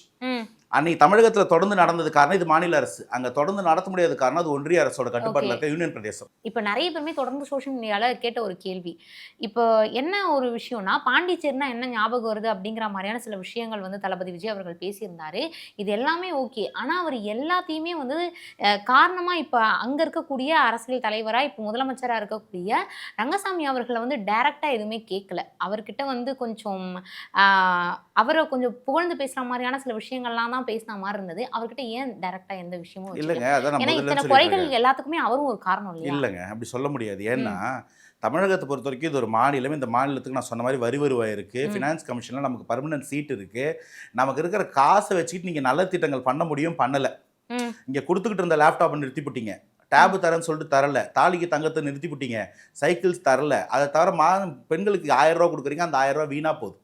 அன்னைக்கு தமிழகத்தில் தொடர்ந்து நடந்தது காரணம் இது மாநில அரசு. அங்க தொடர்ந்து நடத்த முடியாத காரணம் அது ஒன்றிய அரசோட கட்டுப்பாட்டில். இருக்க யூனியன் பிரதேசம். இப்போ நிறைய பேருமே தொடர்ந்து சோஷியல் மீடியால கேட்ட ஒரு கேள்வி. இப்போ என்ன ஒரு விஷயம்னா பாண்டிச்சேரினா என்ன ஞாபகம் வருது அப்படிங்கிற மாதிரியான சில விஷயங்கள் வந்து தளபதி விஜய் அவர்கள் பேசியிருந்தாரு. இது எல்லாமே ஓகே. ஆனா அவர் எல்லாத்தையுமே வந்து அஹ், காரணமா இப்போ அங்க இருக்கக்கூடிய அரசியல் தலைவரா இப்போ முதலமைச்சரா இருக்கக்கூடிய ரங்கசாமி அவர்களை வந்து டைரக்டா எதுவுமே கேட்கல அவர்கிட்ட வந்து கொஞ்சம் அவரை கொஞ்சம் புகழ்ந்து பேசுற மாதிரியான சில விஷயங்கள்லாம் தான் பேசின மாதிரி இருந்தது. அவர்கிட்ட ஏன் டைரக்டா எந்த விஷயமும்? இல்லைங்க அதான் ஏன்னா இத்தனை குறைகள். எல்லாத்துக்குமே அவரும் ஒரு காரணம் இல்லையா? இல்லைங்க அப்படி சொல்ல முடியாது. ஏன்னா தமிழகத்தை பொறுத்த வரைக்கும் இது ஒரு மாநிலம். இந்த மாநிலத்துக்கு நான் சொன்ன மாதிரி வரி வருவாய் இருக்கு ம். ஃபினான்ஸ் கமிஷன்ல நமக்கு பர்மனன்ட் சீட் இருக்கு. நமக்கு இருக்கிற காசை வச்சுக்கிட்டு நீங்க நல்ல திட்டங்கள் பண்ண முடியும் பண்ணல. இங்க கொடுத்துக்கிட்டு இருந்த லேப்டாப்பை நிறுத்தி போட்டீங்க. டேபு தரேன்னு சொல்லிட்டு தரல. தாலிக்கு தங்கத்தை நிறுத்தி போட்டீங்க. சைக்கிள்ஸ் தரல. அதை தவிர மா பெண்களுக்கு ஆயிரம் ரூபா கொடுக்குறீங்க அந்த ஆயிரம் ரூபா வீணா போகுது.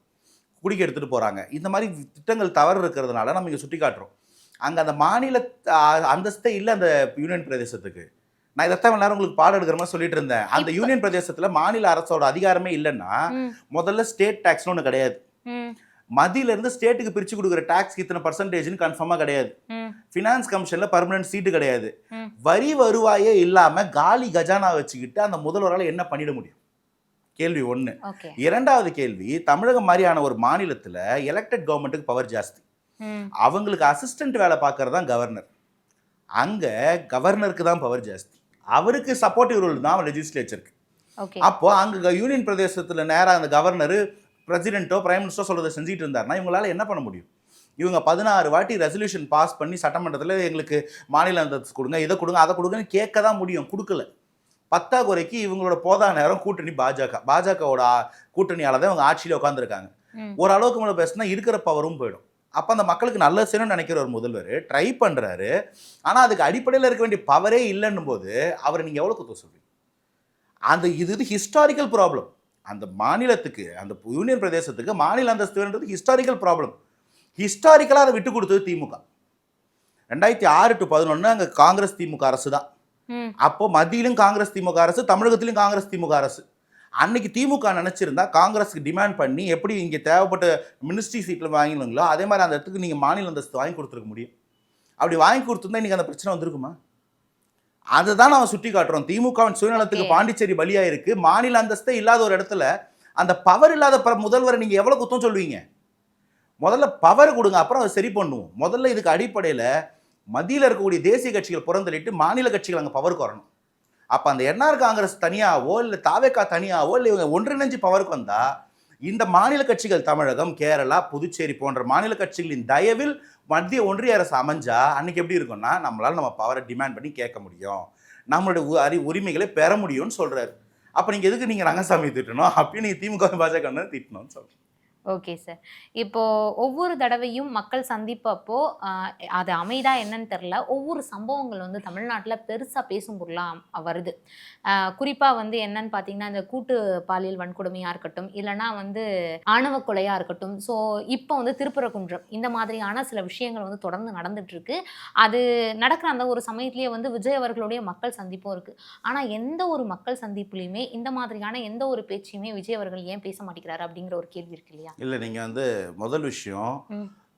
குடிக்க எடுத்துகிட்டு போகிறாங்க இந்த மாதிரி திட்டங்கள் தவறு இருக்கிறதுனால நம்ம இங்கே சுட்டி காட்டுறோம். அங்கே அந்த மாநில அந்தஸ்தே இல்லை அந்த யூனியன் பிரதேசத்துக்கு. நான் இதைத்தான் நேரம் உங்களுக்கு பாடம் எடுக்கிற மாதிரி சொல்லிட்டு இருந்தேன். அந்த யூனியன் பிரதேசத்தில் மாநில அரசோட அதிகாரமே இல்லைன்னா முதல்ல ஸ்டேட் டேக்ஸ்னு ஒன்று கிடையாது. ம், மத்தியில இருந்து ஸ்டேட்டுக்கு பிரிச்சு கொடுக்குற டாக்ஸ் இத்தனை பர்சன்டேஜ்னு கன்ஃபார்மாக கிடையாது. ஃபினான்ஸ் கமிஷன்ல பர்மனன்ட் சீட்டு கிடையாது. வரி வருவாயே இல்லாம காலி கஜானா வச்சுக்கிட்டு அந்த முதல்வரால் என்ன பண்ணிட முடியும்? கேள்வி ஓகே. இரண்டாவது கேள்வி தமிழகம் மாதிரியான ஒரு மாநிலத்துல எலெக்டட் கவர்மெண்ட்டுக்கு பவர் ஜாஸ்தி. அவங்களுக்கு அசிஸ்டன்ட் வேலை பார்க்கறது தான் கவர்னர் அங்க கவர்னருக்கு தான் பவர் ஜாஸ்தி. அவருக்கு சப்போர்ட்டிவ் ரோல் தான் லெஜிஸ்லேச்சருக்கு அப்போ அங்க யூனியன் பிரதேசத்துல நேரா அந்த கவர்னர் பிரசிடென்ட்டோ பிரைம் மினிஸ்டரோ சொல்றதை செஞ்சுட்டு இருந்தாருன்னா இவங்களால என்ன பண்ண முடியும்? இவங்க பதினாறு வாட்டி ரெசல்யூஷன் பாஸ் பண்ணி சட்டமன்றத்தில் எங்களுக்கு மாநில அந்தஸ்து கொடுங்க இதை கொடுங்க அதை கொடுங்கன்னு கேட்க தான் முடியும். கொடுக்கல. பத்தாக்குறைக்கு இவங்களோட போதா நேரம் கூட்டணி பாஜக. பாஜகவோட கூட்டணியால தான் இவங்க ஆட்சியில் உட்காந்துருக்காங்க. ஓரளவுக்கு மேலே பேசினா இருக்கிற பவரும் போயிடும். அப்போ அந்த மக்களுக்கு நல்ல செய்யணும்னு நினைக்கிற ஒரு முதல்வர் ட்ரை பண்ணுறாரு ஆனால் அதுக்கு அடிப்படையில் இருக்க வேண்டிய பவரே இல்லைன்னும் போது அவரை நீங்கள் எவ்வளோ குத்த சொல்றீங்க? அந்த இது இது ஹிஸ்டாரிக்கல் ப்ராப்ளம் அந்த மாநிலத்துக்கு அந்த யூனியன் பிரதேசத்துக்கு மாநில அந்தஸ்து வேணுன்றது ஹிஸ்டாரிக்கல் ப்ராப்ளம் ஹிஸ்டாரிக்கலாக அதை விட்டு கொடுத்தது திமுக. ரெண்டாயிரத்தி ஆறு டு பதினொன்று அங்கே காங்கிரஸ் திமுக அரசு தான் அப்போ மத்தியிலும் காங்கிரஸ் திமுக அரசு தமிழகத்திலும் காங்கிரஸ் திமுக அரசு. அன்னைக்கு திமுக நினைச்சிருந்தா காங்கிரஸுக்கு டிமாண்ட் பண்ணி எப்படி இங்கே தேவைப்பட்ட மினிஸ்ட்ரி சீட்டில் வாங்கினீங்களோ அதே மாதிரி அந்த இடத்துக்கு நீங்கள் மாநில அந்தஸ்து வாங்கி கொடுத்துருக்க முடியும். அப்படி வாங்கி கொடுத்துருந்தா இன்னைக்கு அந்த பிரச்சனை வந்திருக்குமா? அதை தான் நம்ம சுட்டி காட்டுறோம். திமுகவின் சுயநலத்துக்கு. பாண்டிச்சேரி பலியா இருக்கு மாநில அந்தஸ்தே இல்லாத ஒரு இடத்துல அந்த பவர் இல்லாத முதல்வரை நீங்க எவ்வளவு குத்தம் சொல்லுவீங்க? முதல்ல பவர் கொடுங்க அப்புறம் அதை சரி பண்ணுவோம். முதல்ல இதுக்கு அடிப்படையில் மத்தியில் இருக்கக்கூடிய தேசிய கட்சிகள் புறந்தளிட்டு மாநில கட்சிகள் அங்கே பவருக்கு வரணும். அப்போ அந்த என்ஆர் காங்கிரஸ் தனியாவோ இல்லை தாவேக்கா தனியாவோ இல்லை இவங்க ஒன்றிணைஞ்சு பவருக்கு வந்தால் இந்த மாநில கட்சிகள் தமிழகம் கேரளா புதுச்சேரி போன்ற மாநில கட்சிகளின் தயவில் மத்திய ஒன்றிய அரசு அமைஞ்சா அன்னைக்கு எப்படி இருக்கும்னா நம்மளால் நம்ம பவரை டிமாண்ட் பண்ணி கேட்க முடியும். நம்மளுடைய உ- அறி உரிமைகளை பெற முடியும்னு சொல்கிறாரு அப்போ நீங்கள் எதுக்கு நீங்கள் ரங்கசாமி திட்டணும்? அப்பயும் நீங்கள் திமுக பாஜக திட்டணும்னு சொல்கிறேன் ஓகே சார். இப்போ ஒவ்வொரு தடவையும் மக்கள் சந்திப்பப்போ அது அமைதா என்னன்னு தெரில ஒவ்வொரு சம்பவங்கள் வந்து தமிழ்நாட்டில் பெருசாக பேசும் பொருளாக வருது. குறிப்பாக வந்து என்னன்னு பார்த்தீங்கன்னா இந்த கூட்டு பாலியல் வன்கொடுமையாக இருக்கட்டும் இல்லைன்னா வந்து ஆணவ கொலையாக இருக்கட்டும். ஸோ இப்போ வந்து திருப்பரங்குன்றம் இந்த மாதிரியான சில விஷயங்கள் வந்து தொடர்ந்து நடந்துட்டு இருக்கு அது நடக்கிற அந்த ஒரு சமயத்திலேயே வந்து விஜய் அவர்களுடைய மக்கள் சந்திப்பும் இருக்குது ஆனால் எந்த ஒரு மக்கள் சந்திப்புலையுமே இந்த மாதிரியான எந்த ஒரு பேச்சையுமே விஜய் அவர்கள் ஏன் பேச மாட்டேங்கிறாரு அப்படிங்கிற ஒரு கேள்வி இருக்கு இல்லையா? இல்லை நீங்கள் வந்து முதல் விஷயம்.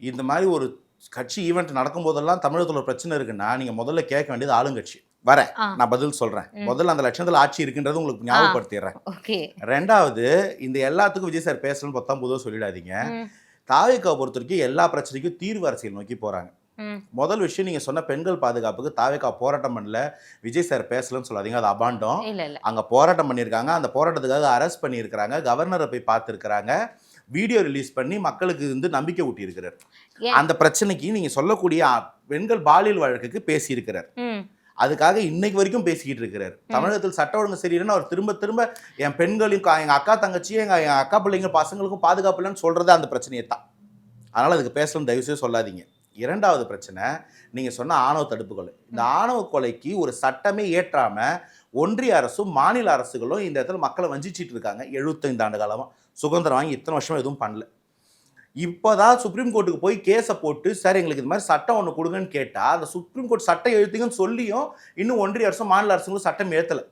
இந்த மாதிரி ஒரு கட்சி ஈவெண்ட் நடக்கும்போதெல்லாம் தமிழகத்தில் ஒரு பிரச்சனை இருக்குன்னா நீங்கள் முதல்ல கேட்க வேண்டியது ஆளுங்கட்சி. வரேன். நான் பதில் சொல்கிறேன் ம். முதல்ல அந்த லட்சத்தில் ஆட்சி இருக்குன்றது உங்களுக்கு ஞாபகப்படுத்திடுறேன். ஓகே. ரெண்டாவது இந்த எல்லாத்துக்கும் விஜய் சார் பேசணும்னு பத்தாம் பொதுவாக சொல்லிடாதீங்க. ம், தாவேக்காவை பொறுத்த வரைக்கும் எல்லா பிரச்சனைக்கும் தீர்வு அரசியல் நோக்கி போகிறாங்க ம், முதல் விஷயம் நீங்கள் சொன்ன பெண்கள் பாதுகாப்புக்கு தாவேக்கா போராட்டம் பண்ணல விஜய் சார் பேசலன்னு சொல்லாதீங்க. அது அபாண்டம். அங்கே போராட்டம் பண்ணியிருக்காங்க. அந்த போராட்டத்துக்காக அரெஸ்ட் பண்ணியிருக்கிறாங்க. கவர்னரை போய் பார்த்துருக்குறாங்க. வீடியோ ரிலீஸ் பண்ணி மக்களுக்கு வந்து நம்பிக்கை ஊட்டியிருக்கிறார். ஏன்? அந்த பிரச்சனைக்கு நீங்கள் சொல்லக்கூடிய பெண்கள் பாலியல் வழக்குக்கு பேசியிருக்கிறார். அதுக்காக இன்னைக்கு வரைக்கும் பேசிக்கிட்டு இருக்கிறார். தமிழகத்தில் சட்ட ஒழுங்கு சரியில்லைன்னு அவர் திரும்ப திரும்ப என் பெண்களையும் எங்க அக்கா தங்கச்சியும் எங்க என் அக்கா பிள்ளைங்க பசங்களுக்கும் பாதுகாப்பு இல்லைன்னு சொல்றது அந்த பிரச்சனையை தான். அதனால அதுக்கு பேசணும் தயவு செய்து சொல்லாதீங்க. இரண்டாவது பிரச்சனை நீங்க சொன்ன ஆணவ தடுப்பு கொலை. இந்த ஆணவ கொலைக்கு ஒரு சட்டமே ஏற்றாம ஒன்றிய அரசும் மாநில அரசுகளும் இந்த இடத்துல மக்களை வஞ்சிச்சிட்டு இருக்காங்க. எழுபத்தைந்து ஆண்டு காலமா. சுதந்திரம் வாங்கி இத்தனை வருஷமாக எதுவும் பண்ணல. இப்போதான் சுப்ரீம் கோர்ட்டுக்கு போய் கேஸை போட்டு சார் எங்களுக்கு இது மாதிரி சட்டம் ஒன்று கொடுங்கன்னு கேட்டால் அந்த சுப்ரீம் கோர்ட் சட்டம் எழுத்துங்கன்னு சொல்லியும் இன்னும் ஒன்றிய அரசும் மாநில அரசுங்களும் சட்டம் ஏற்றலை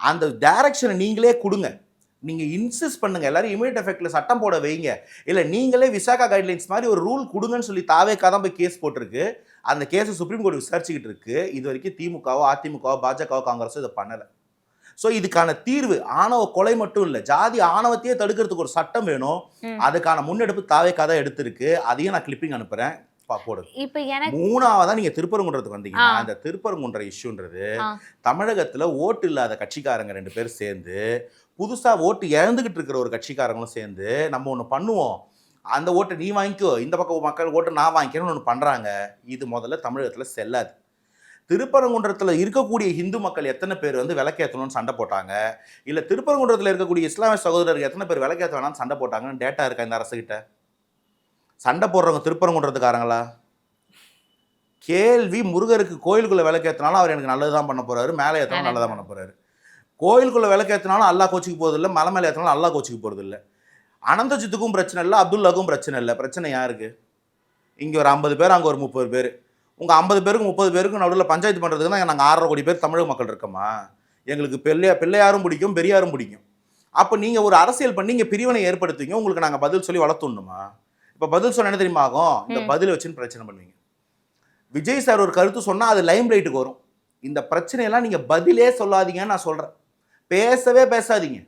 அந்த டைரக்ஷனை நீங்களே கொடுங்க. நீங்கள் இன்சிஸ்ட் பண்ணுங்கள் எல்லாரும் இமீடியட் எஃபெக்டில் சட்டம் போட வைங்க. இல்லை நீங்களே விசாகா கைட்லைன்ஸ் மாதிரி ஒரு ரூல் கொடுங்கன்னு சொல்லி தாவேக்கா தான் போய் கேஸ் போட்டிருக்கு. அந்த கேஸை சுப்ரீம் கோர்ட் விசாரிச்சுக்கிட்டு இருக்கு. இது வரைக்கும் திமுகவோ அதிமுகவோ பாஜகவோ காங்கிரஸோ இதை பண்ணலை. ஸோ இதுக்கான தீர்வு ஆணவ கொலை மட்டும் இல்லை. ஜாதி ஆணவத்தையே தடுக்கிறதுக்கு ஒரு சட்டம் வேணும். அதுக்கான முன்னெடுப்பு தாவேக்கா தான் எடுத்திருக்கு. அதையும் நான் கிளிப்பிங் அனுப்புறேன். இப்ப எனக்கு மூணாவதா நீங்க திருப்பரங்குன்றத்துக்கு வந்தீங்கன்னா ஆ. இந்த திருப்பரங்குன்ற இஷ்யூன்றது. தமிழகத்துல ஓட்டு இல்லாத கட்சிக்காரங்க ரெண்டு பேர் சேர்ந்து புதுசா ஓட்டு இழந்துகிட்டு இருக்கிற ஒரு கட்சிக்காரங்களும் சேர்ந்து நம்ம ஒண்ணு பண்ணுவோம். அந்த ஓட்டை நீ வாங்கிக்கோ. இந்த பக்கம் மக்கள் ஓட்டை நான் வாங்கிக்கிறேன்னு ஒன்று பண்றாங்க. இது முதல்ல தமிழகத்துல செல்லாது. திருப்பரங்குன்றத்துல இருக்கக்கூடிய இந்து மக்கள் எத்தனை பேர் வந்து விளக்கேற்றணும்னு சண்டை போட்டாங்க? இல்ல திருப்பரங்குன்றத்துல இருக்கக்கூடிய இஸ்லாமிய சகோதரர்கள் எத்தனை பேர் விளக்கேற்ற வேணாம்னு சண்டை போட்டாங்கன்னு டேட்டா இருக்கா இந்த அரசுகிட்ட? சண்டை போடுறவங்க திருப்பரங்குன்றத்துக்காரங்களா? கேள்வி முருகருக்கு கோயிலுக்குள்ள விளக்கேற்றினாலும் அவர் எனக்கு நல்லது தான் பண்ண போறாரு மேலே ஏற்றினாலும் நல்லதான் பண்ண போறாரு. கோயிலுக்குள்ள விளக்கேற்றினாலும் அல்லா கோச்சிக்கு போகிறது இல்லை மலை மேலே ஏற்றினாலும் அல்லா கோச்சிக்கு போகிறது இல்லை அனந்தஜித்துக்கும் பிரச்சனை இல்லை அப்துல்லாவுக்கும் பிரச்சனை இல்லை. பிரச்சனை யாருக்கு? இங்கே ஒரு ஐம்பது பேர் அங்கே ஒரு முப்பது பேர். உங்கள் ஐம்பது பேருக்கு முப்பது பேருக்கு நடுவில் பஞ்சாயத்து பண்ணுறதுக்கு தான் நாங்கள் ஆறரை கோடி பேர் தமிழக மக்கள் இருக்கோமா? எங்களுக்கு பிள்ளையா பிள்ளையாரும் பிடிக்கும் பெரியாரும் பிடிக்கும். அப்போ நீங்கள் ஒரு அரசியல் பண்ணி இங்கே பிரிவினை ஏற்படுத்துவீங்க. உங்களுக்கு நாங்கள் பதில் சொல்லி வளர்த்துணுமா இப்போ பதில் சொன்ன என்ன தெரியுமா ஆகும்? இந்த. பதில் வச்சுன்னு பிரச்சனை பண்ணுவீங்க. விஜய் சார் ஒரு கருத்து சொன்னால் அது லைம் லைட்டுக்கு வரும். இந்த பிரச்சனையெல்லாம் நீங்கள் பதிலே சொல்லாதீங்கன்னு நான் சொல்கிறேன் பேசவே பேசாதீங்க.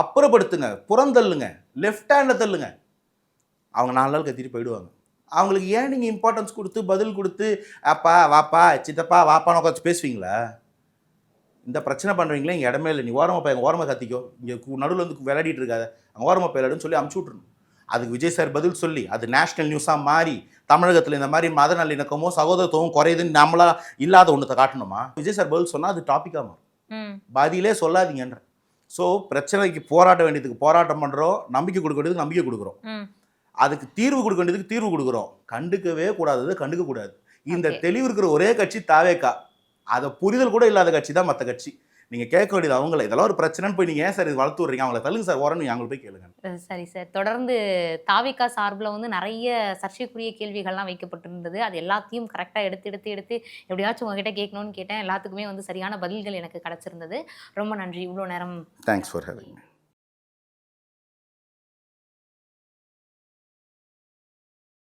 அப்புறப்படுத்துங்க. புறந்தள்ளுங்க. லெஃப்ட் ஹேண்டில் தள்ளுங்க. அவங்க நாலு நாள் கத்திட்டு போயிடுவாங்க. அவங்களுக்கு ஏன் நீங்கள் இம்பார்ட்டன்ஸ் கொடுத்து பதில் கொடுத்து அப்பா வாப்பா சித்தப்பா வாப்பான்னு உட்காந்து பேசுவீங்களா? இந்த பிரச்சனை பண்ணுறீங்களே இங்கே இடமே இல்லை. நீ ஓரமாக போய் அங்கே ஓரமாக கத்திக்கோ. இங்கே நடுவில் வந்து விளையாடிட்டு இருக்காத. அங்கே ஓரமாக போயிடாடுன்னு சொல்லி அமுச்சு விட்ருணும் அதுக்கு விஜய் சார் பதில் சொல்லி அது நேஷனல் நியூஸாக மாறி தமிழகத்தில் இந்த மாதிரி மத நல்லிணக்கமோ சகோதரத்துவம் குறையுதுன்னு நம்மளா இல்லாத ஒன்றத்தை காட்டணுமா? விஜய் சார் பதில் சொன்னால் அது டாப்பிக்காக மாறும். ம். பதிலே சொல்லாதீங்கன்ற. ஸோ பிரச்சனைக்கு போராட்ட வேண்டியதுக்கு போராட்டம் பண்ணுறோம் நம்பிக்கை கொடுக்க வேண்டியதுக்கு நம்பிக்கை கொடுக்குறோம். அதுக்கு தீர்வு கொடுக்க வேண்டியதுக்கு தீர்வு கொடுக்குறோம். கண்டுக்கவே கூடாதது கண்டுக்க கூடாது. இந்த. தெளிவு இருக்கிற ஒரே கட்சி தாவேக்கா. அதை புரிதல் கூட இல்லாத கட்சி தான் மற்ற கட்சி. நீங்கள் கேட்க வேண்டியது அவங்கள இதெல்லாம் ஒரு பிரச்சனைன்னு போய் நீங்கள் ஏன் சார் இது வளர்த்து விட்றீங்க? அவங்கள தள்ளுங்க சார் ஓரன்னு அவங்களை போய் கேளுங்க. சரி சார். தொடர்ந்து தாவிகா சார்பில் வந்து நிறைய சர்ச்சைக்குரிய கேள்விகள்லாம் வைக்கப்பட்டிருந்தது. அது எல்லாத்தையும் கரெக்டாக எடுத்து எடுத்து எடுத்து எப்படியாச்சும் உங்ககிட்ட கேட்கணும்னு கேட்டேன். எல்லாத்துக்குமே வந்து சரியான பதில்கள் எனக்கு கிடைச்சிருந்தது. ரொம்ப நன்றி. இவ்வளோ நேரம் தேங்க்ஸ் ஃபார் ஹேவிங்